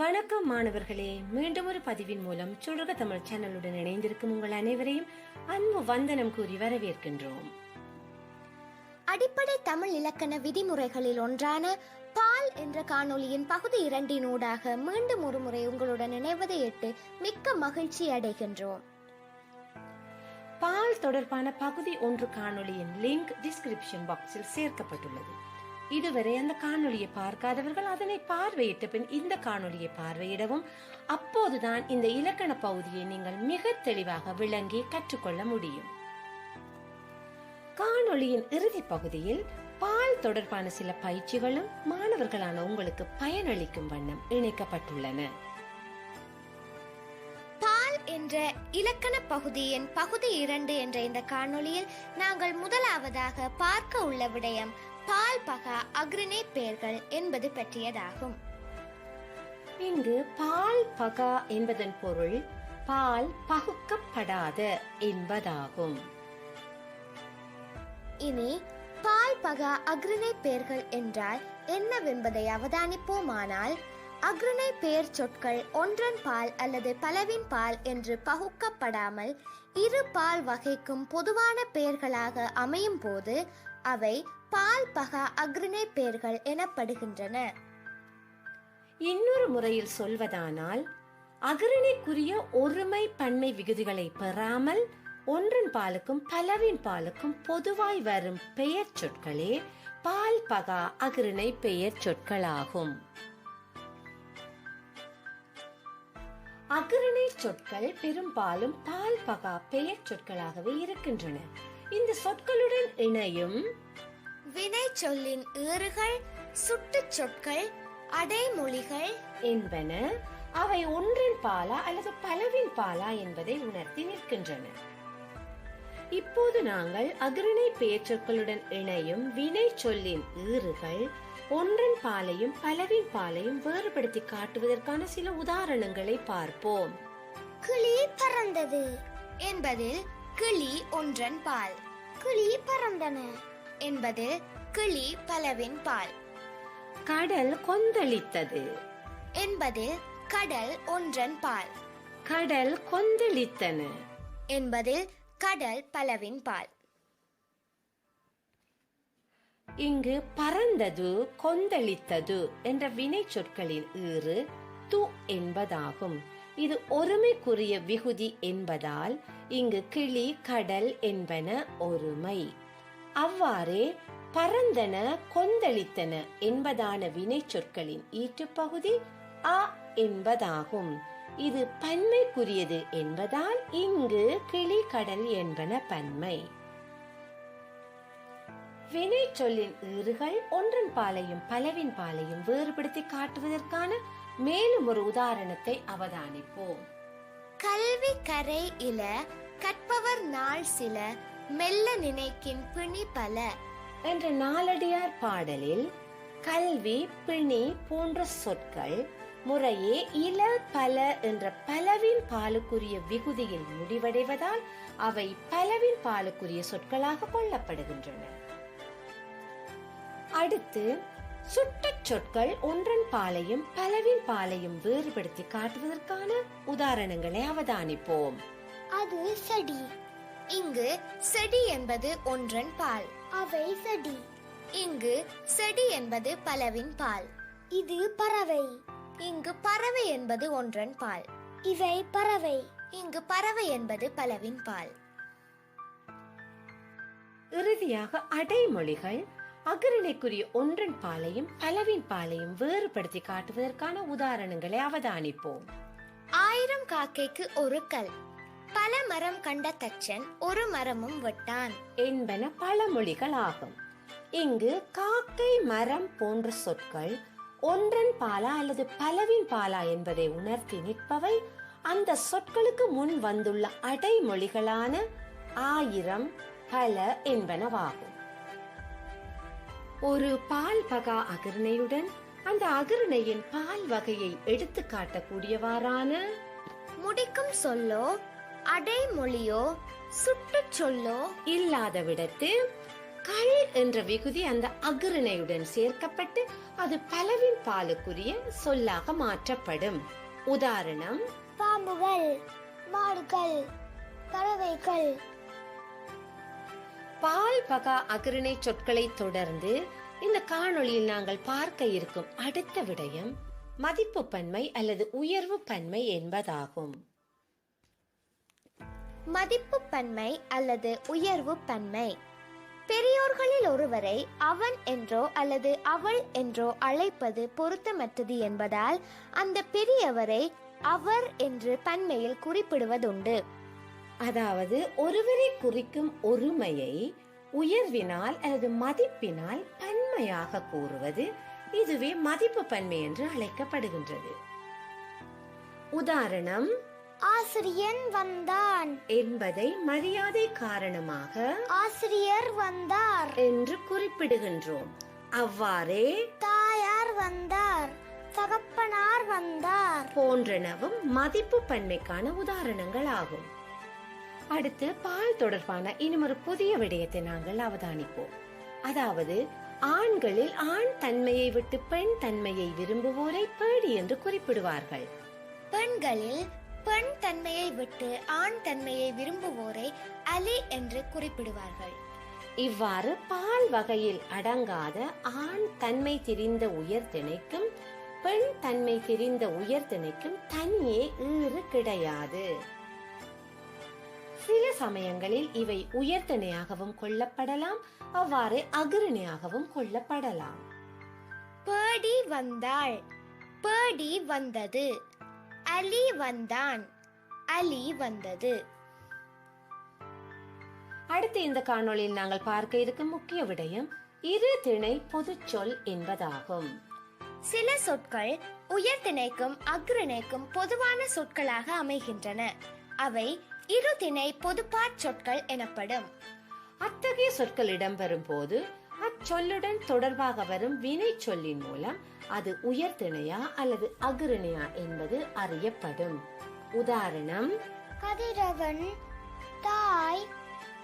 வணக்கம் மாணவர்களே மீண்டும் ஒரு பதிவின் மூலம் சுழக தமிழ் சேனலுடன் இணைந்திருக்கும் உங்கள் அனைவரையும் அன்பு வந்தனம் கூறி வரவேற்கின்றோம். அடிப்படை தமிழ் இலக்கண விதிமுறைகளில் ஒன்றான பால் என்ற காணொளியின் பகுதி இரண்டினூடாக மீண்டும் ஒருமுறை உங்களுடன் இணைவதை எட்டு மிக்க மகிழ்ச்சி அடைகின்றோம். பால் தொடர்பான பகுதி ஒன்று காணொளியின் லிங்க் டிஸ்கிரிப்ஷன் பாக்ஸில் சேர்க்கப்பட்டுள்ளது. இதுவரை அந்த காணொளியை பார்க்காதவர்கள் அதனை பார்வையிட்ட பின் இந்த காணொளியை பார்வையிடவும் அப்போதுதான் இந்த இலக்கண பகுதியை நீங்கள் மிக தெளிவாக விளங்கி கற்றுக்கொள்ள முடியும். காணொளியின் இறுதி பகுதியில் பால் தொடர்பான சில பயிற்சிகளும் மாணவர்களான உங்களுக்கு பயனளிக்கும் வண்ணம் இணைக்கப்பட்டுள்ளன. பால் என்ற இலக்கண பகுதியின் பகுதி இரண்டு என்ற இந்த காணொளியில் நாங்கள் முதலாவதாக பார்க்க உள்ள விடயம் பால் பகா அக்ரிணை பெயர்கள் என்பது பற்றியதாகும். இங்கு பால் பகா என்பதன் பொருள் பால் பகுக்கப்படாத என்பதாகும். இனி பால் பகா அக்ரிணை பெயர்கள் என்றால் என்னவென்பதை அவதானிப்போமானால் அக்ரிணை பெயர் சொற்கள் ஒன்றன் பால் அல்லது பலவின் பால் என்று பகுக்கப்படாமல் இரு பால் வகைக்கும் பொதுவான பெயர்களாக அமையும் போது அவை பால் பகா அக்ரிணை பெயர்கள் எனப்படுகின்றன. இன்னொரு முறையில் சொல்வதானால் அகரணைக்குரிய ஒருமை பன்மை விகுதிகளை பெறாமல் ஒன்றன் பாலுக்கும் பலவின் பாலுக்கும் பொதுவாய் வரும் பெயர் சொற்களே பால் பகா அகரணை பெயர் சொற்களாகும். அகரணை சொற்கள் பெரும்பாலும் பால் பகா பெயர் சொற்களாகவே இருக்கின்றன. இந்த சொற்களுடன் இணையும் வினை சொல்லின் ஏறுகள் சுட்டுச் சொற்கள் அடைமொழிகள். என்பன அவை ஒன்றின் பாலா அல்லது பலவின் பாலா என்பதை உணர்த்தி நிற்கின்றன. இப்போது நாங்கள் அகிரணை பெயர்ச்சொற்களுடன் இணையும் வினை சொல்லின் ஈறுகள் ஒன்றன் பாலையும் பலவின் பாலையும் வேறுபடுத்தி காட்டுவதற்கான சில உதாரணங்களை பார்ப்போம். கிளி பறந்தது என்பதில் கிளி ஒன்றன் பால். கிளி பறந்தன. என்பதில் கிளி பலவின் பால். கடல் கொந்தளித்தது. என்பதில் கடல் ஒன்றன் பால். கடல் கொந்தளித்தன. என்பதில் கடல் பலவின் பால். இங்கு பறந்தது கொந்தளித்தது என்ற வினை சொற்களின் ஈறு து என்பதாகும். இது ஒருமைக்குரிய விகுதி என்பதால் இங்கு கிளி கடல் என்பன ஒருமை. அவ்வாறே பறந்தன கொந்தளித்தன என்பதான வினை சொற்களின் ஈற்றுப்பகுதி அ என்பதாகும். இது பன்மைக்குரியது என்பதால் இங்கு கிளி கடல் என்பன பன்மை. வினை சொல்லின் ஈறுகள் ஒன்றன் பாலையும் பலவின் பாலையும் வேறுபடுத்தி காட்டுவதற்கான மேலும் ஒரு உதாரணத்தை அவதானிப்போம். கல்வி கரை இல கற்பவர் நாள் சில மெல்ல நினைக்கின் பிணி பல. என்ற நாலடியார் பாடலில் கல்வி பிணி போன்ற சொற்கள் முறையே இல பல என்ற பலவின் பாலுக்குரிய விகுதியில் முடிவடைவதால் அவை பலவின் பாலுக்குரிய சொற்களாக கொள்ளப்படுகின்றன. அடுத்து சுட்டச் சொற்கள் ஒன்றன் பாலையும் பலவின் பாலையும் வேறுபடுத்தி காட்டுவதற்கான உதாரணங்களை அவதானிப்போம். அது செடி. இங்கு செடி என்பது ஒன்றன் பால். அவை செடி. இங்கு செடி என்பது பலவின் பால். இது பறவை. இங்கு பறவை என்பது ஒன்றன் பால். இவை பறவை. இங்கு பறவை என்பது பலவின் பால். இறுதியாக அடைமொழிகள் அகரணைக்குரிய ஒன்றன் பாலையும் பலவின் பாலையும் வேறுபடுத்தி காட்டுவதற்கான உதாரணங்களை அவதானிப்போம். ஆயிரம் காக்கைக்கு ஒரு கல். பல மரம் கண்ட தச்சன் ஒரு மரமும் வெட்டான். என்பன பழமொழிகள் ஆகும் இங்கு காக்கை மரம் போன்ற சொற்கள் ஒன்றன் பாலா அல்லது பலவின் பாலா என்பதை உணர்த்தி நிற்பவை அந்த சொற்களுக்கு முன் வந்துள்ள அடைமொழிகளான ஆயிரம் பல என்பனவாகும். ஒரு பால் பகா அகிர்ணையுடன் அந்த அகிர்ணையின் பால் வகையை எடுத்து காட்டக்கூடியவாறான முடிக்கும் சொல்லோ அடைமொழியோ சுட்டுச் சொல்லோ இல்லாத விடத்து கள் என்ற விகுதி அந்த அகிரிணையுடன் சேர்க்கப்பட்டு அது பலவின் பாலுக்குரிய சொல்லாக மாற்றப்படும். உதாரணம் பாம்புகள் மாடுகள் பறவைகள். பால் பகா அகிரிணை சொற்களை தொடர்ந்து இந்த காணொளியில் நாங்கள் பார்க்க இருக்கும் அடுத்த விடயம் மதிப்பு பன்மை அல்லது உயர்வு பன்மை என்பதாகும். மதிப்பு பன்மை அல்லது உயர்வு பன்மை பெரியோர்களில் ஒருவரை அவன் என்றோ அல்லது அவள் என்றோ அழைப்பது பொருத்தமற்றது என்பதால் அந்த பெரியவரை அவர் என்று பன்மையில் குறிப்பிடுவதுண்டு. அதாவது ஒருவரை குறிக்கும் ஒருமையை உயர்வினால் அல்லது மதிப்பினால் பன்மையாக கூறுவது இதுவே மதிப்பு பன்மை என்று அழைக்கப்படுகின்றது. உதாரணம் ஆசிரியன் வந்தான். என்பதை மரியாதை காரணமாக ஆசிரியர் வந்தார். என்று குறிப்பிடுகின்றோம். அவ்வாறே தாயார் வந்தார். தகப்பனார் வந்தார். போன்றனவும் மதிப்பு பன்மைக்கான உதாரணங்கள் ஆகும். அடுத்து பால் தொடர்பான இன்னும் புதிய விடயத்தை நாங்கள் அவதானிப்போம். அதாவது ஆண்களில் ஆண் தன்மையை விட்டு பெண் தன்மையை விரும்புவோரை பேடி என்று குறிப்பிடுவார்கள். பெண்களில் பெண் தன்மையை விட்டு ஆண் தன்மையை விரும்புவோரை அலி என்று குறிப்பிடுவார்கள். இவ்வாறு பால் வகையில் அடங்காத ஆண் தன்மை தெரிந்த உயர்திணைக்கும் பெண் தன்மை தெரிந்த உயர்திணைக்கும் தனியே ஈறு கிடையாது. சில சமயங்களில் இவை உயர்திணையாகவும் கொள்ளப்படலாம் அவ்வாறு அகிரிணையாகவும் கொள்ளப்படலாம். பேடி வந்தாள். பேடி வந்தது. அலி வந்தான். அலி வந்தது. அடுத்து இந்த காணொளியில் நாங்கள் பார்க்க இருக்கும் முக்கிய விடயம் இரு திணை பொதுச்சொல் என்பதாகும். சில சொற்கள் உயர்திணைக்கும் அக்ரிணைக்கும் பொதுவான சொற்களாக அமைகின்றன. அவை இருதிணை பொதுப்பாற் சொற்கள் எனப்படும். அத்தகைய சொற்கள் இடம்பெறும் போது அச்சொல்லுடன் தொடர்பாக வரும் வினை சொல்லின் மூலம் அது உயர்திணையா அல்லது அகிரிணையா என்பது அறியப்படும். உதாரணம் கதிரவன் தாய்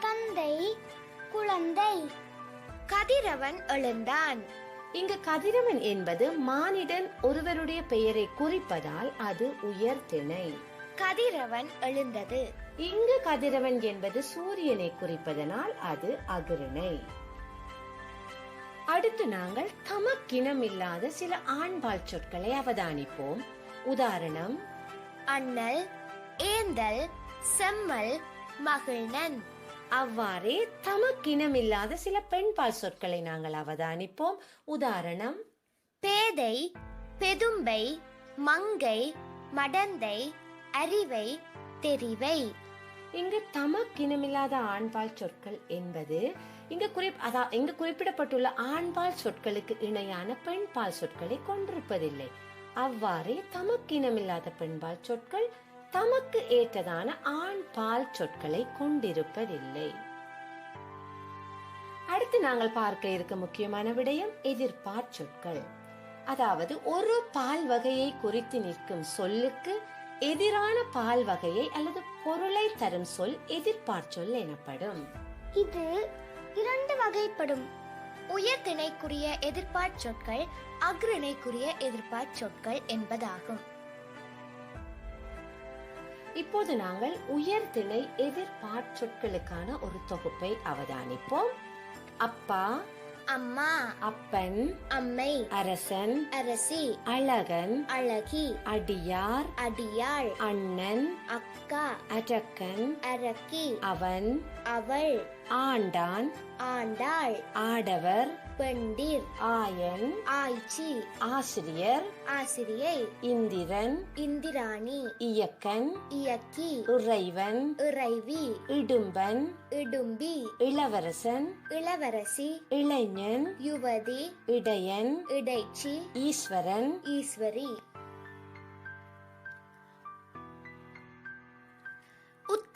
தந்தை குழந்தை. கதிரவன் எழுந்தான். இங்கு கதிரவன் என்பது மானிடன் ஒருவருடைய பெயரை குறிப்பதால் அது உயர்திணை. கதிரவன் எழுந்தது. இங்கு கதிரவன் என்பது சூரியனை குறிப்பதனால் அது அகிரிணை அடுத்து நாங்கள் தமக்கினம் இல்லாத சில ஆண்பால் சொற்களை அவதானிப்போம். உதாரணம் அண்ணல் ஏந்தல் செம்மல் மகிழ்நன். அவ்வாறே தமக்கினம் இல்லாத சில பெண்பால் சொற்களை நாங்கள் அவதானிப்போம். உதாரணம் பேதை பெதும்பை மங்கை மடந்தை அறிவை தெரிவை. இங்கு தமக்கினமில்லாத ஆண்பால் சொற்கள் என்பது இங்கு குறி அதா இங்கு குறிப்பிடப்பட்டுள்ள ஆண்பால் சொற்களுக்கு இணையான பெண்பால் சொற்களை கொண்டிருப்பதில்லை. அவ்வாறே தமக்கு இனமில்லாத பெண்பால் சொற்கள் தமக்கு ஏற்றதான ஆண் பால் சொற்களை கொண்டிருப்பதில்லை. அடுத்து நாங்கள் பார்க்க இருக்க முக்கியமான விடயம் எதிர்ப்பாற் சொற்கள். அதாவது ஒரு பால் வகையை குறித்து நிற்கும் சொல்லுக்கு எதிரான பால் வகையை அல்லது பொருளை தரும் சொல் எதிர்ப்பாற் சொல் எனப்படும். இது இரண்டு வகைப்படும். உயர்திணைக்குரிய எதிர்பார் சொற்கள் அக்ரிணைக்குரிய எதிர்ப்பாற் சொற்கள் என்பதாகும். இப்போது நாங்கள் உயர்திணை எதிர்ப்பாற் சொற்களுக்கான ஒரு தொகுப்பை அவதானிப்போம். அப்பா அம்மா அப்பன் அம்மை அரசன் அரசி அழகன் அழகி அடியார் அடியாள் அண்ணன் அக்கா அரக்கன் அரக்கி அவன் அவள் ஆண்டான் ஆண்டாள் ஆடவர் பெண்டிர் ஆயன் ஆய்ச்சி ஆசிரியர் ஆசிரியை இந்திரன் இந்திராணி இயக்கன் இயக்கி இறைவன் இறைவி இடும்பன் இடும்பி இளவரசன் இளவரசி இளைஞன் யுவதி இடையன் இடைச்சி ஈஸ்வரன் ஈஸ்வரி.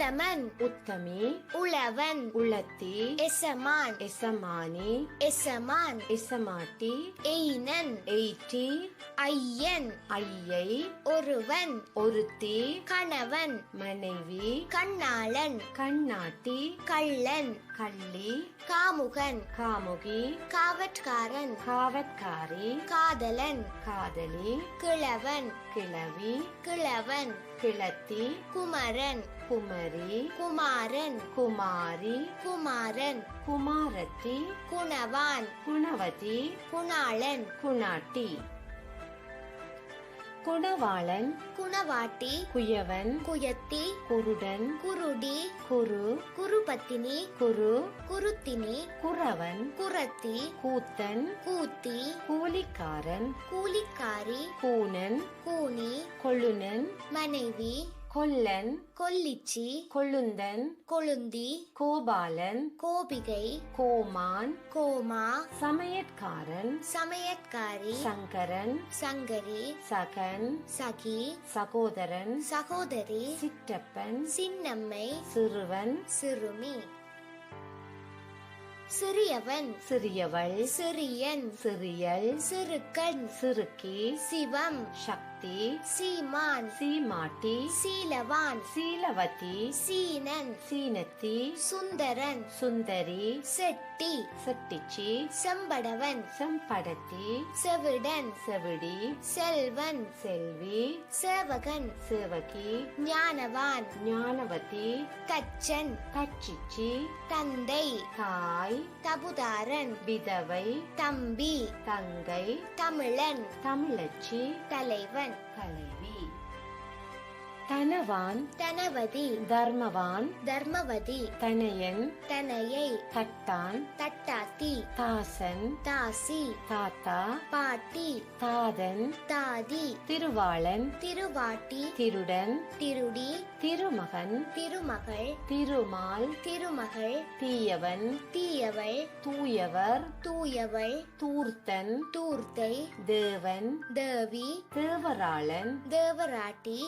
உத்தமன். உத்தமி. உழவன். உளத்தி எசமான். எசமானி. எசமான். எசமாட்டி. எய்னன். எய்ட்டி. ஐயன். ஐயை. ஒருவன். ஒருத்தி. கணவன். மனைவி. கண்ணாளன். கண்ணாட்டி. கள்ளன். கள்ளி. காமுகன். காமுகி. காவற்காரன். காவற்காரி. காதலன். காதலி. கிழவன். கிழவி. கிழவன். கிழத்தி. குமரன். குமரி. குமாரன். குமாரி. குமாரன். குமாரத்தி. குணவான். குணவதி. குணாளன். குணாட்டி. குணவாளன் குணவாட்டி குயவன் குயத்தி குருடன் குருடி குரு குருபத்தினி குரு குருத்தினி குறவன் குரத்தி கூத்தன் கூத்தி கூலிக்காரன் கூலிக்காரி கூனன் கூனி கொள்ளுனன் மனைவி கொல்லன் கொல்லிச்சி கொள்ளுந்தன் கொழுந்தி கோபாலன் கோபிகை கோமான் கோமா சமையற்காரன் சமையற்காரி சங்கரன் சங்கரி சகன் சகி சகோதரன் சகோதரி சிற்றப்பன் சின்னம்மை சிறுவன் சிறுமி சிறியவன் சிறியவள் சிறியன் சிறியல் சிறுக்கன் சிறுக்கி சிவம் சக்தி சீமான். சீமாட்டி. சீலவான். சீலவதி. சீனன். சீனத்தி. சுந்தரன். சுந்தரி. செட்டி. செட்டிச்சி. செம்படவன். செம்படத்தி. செவிடன். செவிடி. செல்வன். செல்வி. சேவகன். சேவகி. ஞானவான். ஞானவதி. கச்சன். கச்சிச்சி. தந்தை. தாய். தபுதாரன். விதவை. தம்பி. தங்கை. தமிழன். தமிழச்சி. தலைவன். 快乐。呀 தனவான். தனவதி. தர்மவான். தர்மவதி. தனையன். தனையை. தட்டான். தட்டாத்தி. தாசன். தாசி. தாத்தா. பாட்டி. தாதன். தாதி. திருவாளன். திருவாட்டி. திருடன். திருடி. திருமகன். திருமகள். திருமால். திருமகள். தீயவன். தீயவள். தூயவர். தூயவள். தூர்த்தன். தூர்த்தை. தேவன். தேவி. தேவராளன். தேவராட்டி.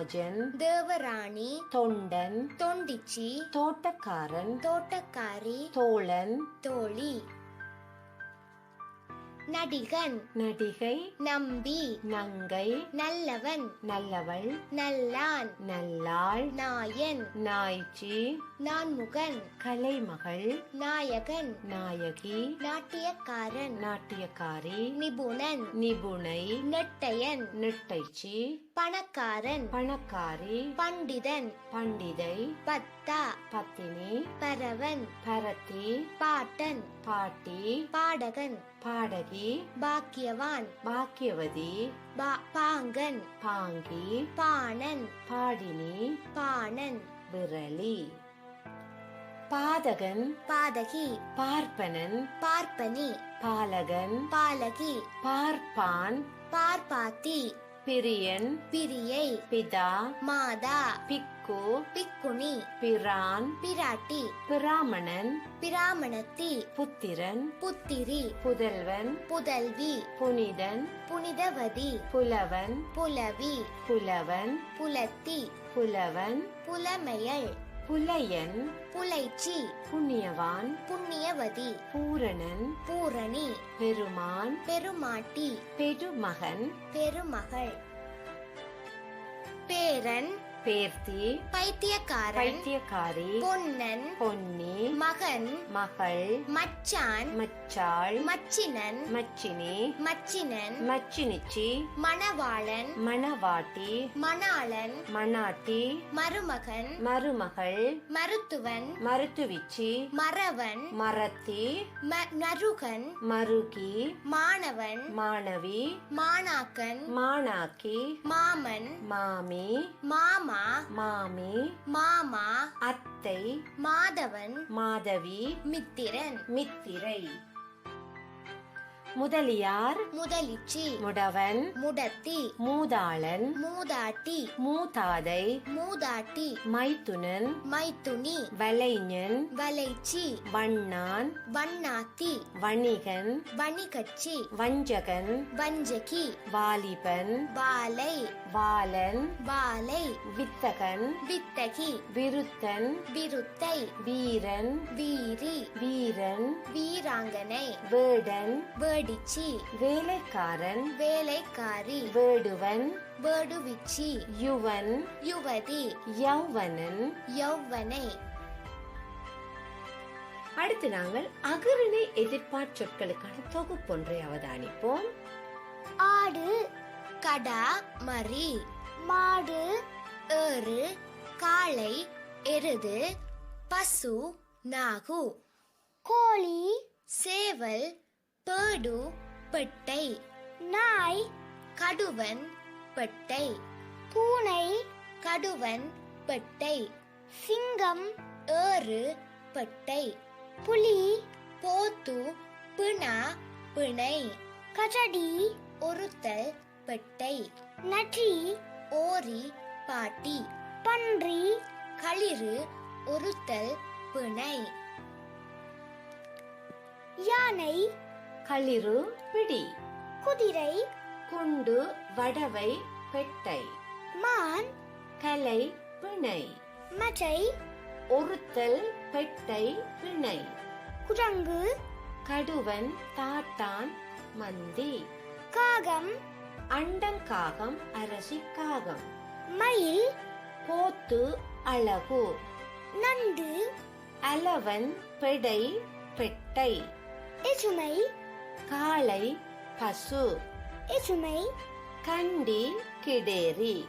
தேவராஜன் தேவராணி தொண்டன் தொண்டிச்சி தோட்டக்காரன் தோட்டக்காரி தோழன் தோழி நடிகன் நடிகை நம்பி நங்கை நல்லவன் நல்லவள் நல்லான் நல்லாள் நாயன் நாய்ச்சி நான்முகன் கலைமகள் நாயகன் நாயகி நாட்டியக்காரன் நாட்டியக்காரி நிபுணன் நிபுணை நெட்டையன் நெட்டைச்சி பணக்காரன். பணக்காரி. பண்டிதன். பண்டிதை. பத்தா. பத்தினி. பரவன். பரத்தி. பாட்டன். பாட்டி. பாடகன். பாடகி. பாக்கியவான். பாக்கியவதி. பாங்கன். பாங்கி. பாணன். பாடினி. பாணன். விரலி. பாதகன். பாதகி. பார்ப்பனன். பார்ப்பனி. பாலகன். பாலகி. பார்ப்பான். பார்ப்பாத்தி. பிரியன் பிரியை பிதா மாதா பிக்கு பிக்குனி பிரான் பிராட்டி பிராமணன் பிராமணத்தி புத்திரன் புத்திரி புதல்வன் புதல்வி புனிதன் புனிதவதி புலவன் புலவி புலவன் புலத்தி புலவன் புலமையள். புலையன் புலைச்சி புண்ணியவான் புண்ணியவதி பூரணன் பூரணி பெருமான் பெருமாட்டி பெருமகன் பெருமகள் பேரன் பேர்த்தி பைத்தியக்காரன். பைத்தியக்காரி. பொன்னன். பொன்னி. மகன். மகள். மச்சான். மச்சாள். மச்சினன். மச்சினி. மச்சினன். மச்சினிச்சி. மணவாளன். மணவாட்டி. மணாளன். மணாட்டி. மருமகன். மருமகள். மருத்துவன். மருத்துவிச்சி. மறவன். மரத்தி மருகன் மருகி. மாணவன். மாணவி. மாணாக்கன். மாணாக்கி. மாமன். மாமி. மாமா மாமி. மாமா. அத்தை. மாதவன். மாதவி. மித்திரன். மித்திரை. முதலியார். முதலிச்சி. முடவன் முடத்தி மூதாளன். மூதாட்டி. மூதாதை. மூதாட்டி. மைத்துனன். மைத்துனி. வலைஞன் வலைச்சி வண்ணான். வண்ணாத்தி. வணிகன். வணிகச்சி. வஞ்சகன். வஞ்சகி. வாலிபன். வாலை. வாலன் வாலை வித்தகன் வித்தகி விருத்தன் விருத்தை வீரன் வீரி வீரன் வீராங்கனை வேடன் வேடிச்சி வேலைக்காரன் வேலைக்காரி வேடுவன் வேடுவிச்சி யுவன் யுவதி யௌவனன். யௌவனை. அடுத்து நாங்கள் அகரிணை எதிர்ப்பாற் சொற்களுக்கான தொகுப்பொன்றை அவதானிப்போம். ஆடு கடா மரி மாடு ஏறு காளை எருது பசு நாகு கோழி சேவல் பேடு பெட்டை நாய் கடுவன் பெட்டை பூனை கடுவன் பெட்டை சிங்கம் ஏறு பெட்டை புலி போத்து பிணா பிணை கஜடி ஒருத்தல் பெட்டை நற்றி ஓரி பாட்டி பன்றி களிறு ஒருத்தல் பிணை. யானை களிறு பிடி குதிரை குண்டு வடவை பெட்டை. மான் கலை பிணை. மச்சை ஒருத்தல் பெட்டை பிணை. குரங்கு கடுவன் தாட்டான் மந்தி. காகம் அண்டங்காகம் அரசி காகம். மயில் போத்து அழகு. நண்டு அலவன் பெடை பெட்டை. எசுமை காளை பசு. எசுமை கண்டி கிடேரி.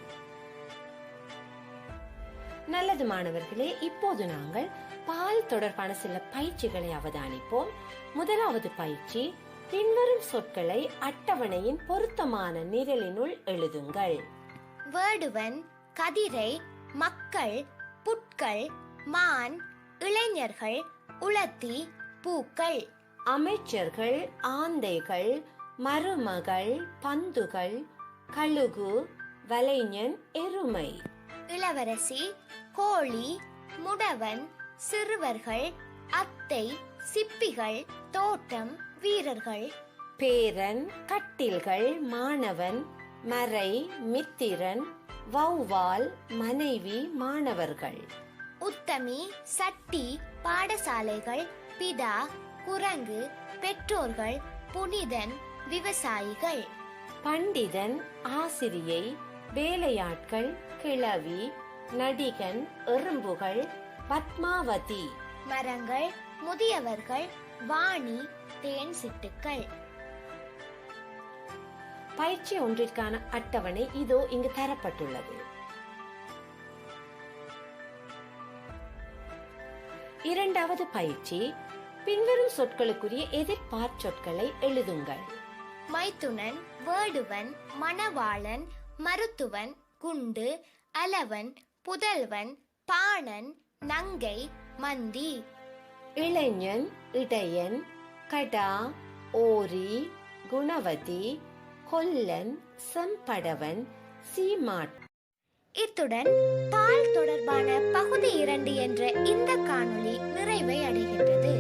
நல்லது மாணவர்களே இப்போது நாங்கள் பால் தொடர்பான சில பயிற்சிகளை அவதானிப்போம். முதலாவது பயிற்சி பின்வரும் சொற்களை அட்டவணையின் பொருத்தமான நிரலினுள் எழுதுங்கள். வேடுவன் கதிரை மக்கள் புட்கள் மான் இளைஞர்கள் உளத்தி பூக்கள். அமைச்சர்கள் ஆந்தைகள் மருமகள் பந்துகள் கழுகு வலைஞன் எருமை. இளவரசி கோழி முடவன் சிறுவர்கள் அத்தை சிப்பிகள் தோட்டம் வீரர்கள். பேரன் கட்டில்கள் மாணவன் மறை மித்திரன் வௌவால் மனைவி மாணவர்கள். உத்தமி சட்டி பாடசாலைகள் பிதா குரங்கு பெற்றோர்கள் புனிதன் விவசாயிகள். பண்டிதன் ஆசிரியை வேலையாட்கள் கிழவி நடிகன் எறும்புகள் பத்மாவதி. மரங்கள் முதியவர்கள் வாணி தேன் சிட்டுக்கள். பயிற்சி ஒன்றிற்கான அட்டவணை இதோ இங்கு தரப்பட்டுள்ளது. இரண்டாவது பயிற்சி பின்வரும் சொற்களுக்குரிய எதிர்பார்ச் சொற்களை எழுதுங்கள். மைத்துனன் வேடுவன் மணவாளன் மருத்துவன் குண்டு அலவன் புதல்வன் பாணன் நங்கை மந்தி. இளைஞன் இடையன் கடா ஓரி குணவதி கொல்லன் செம்படவன் சீமாட். இத்துடன் பால் தொடர்பான பகுதி இரண்டு என்ற இந்த காணொளி நிறைவை அடைகின்றது.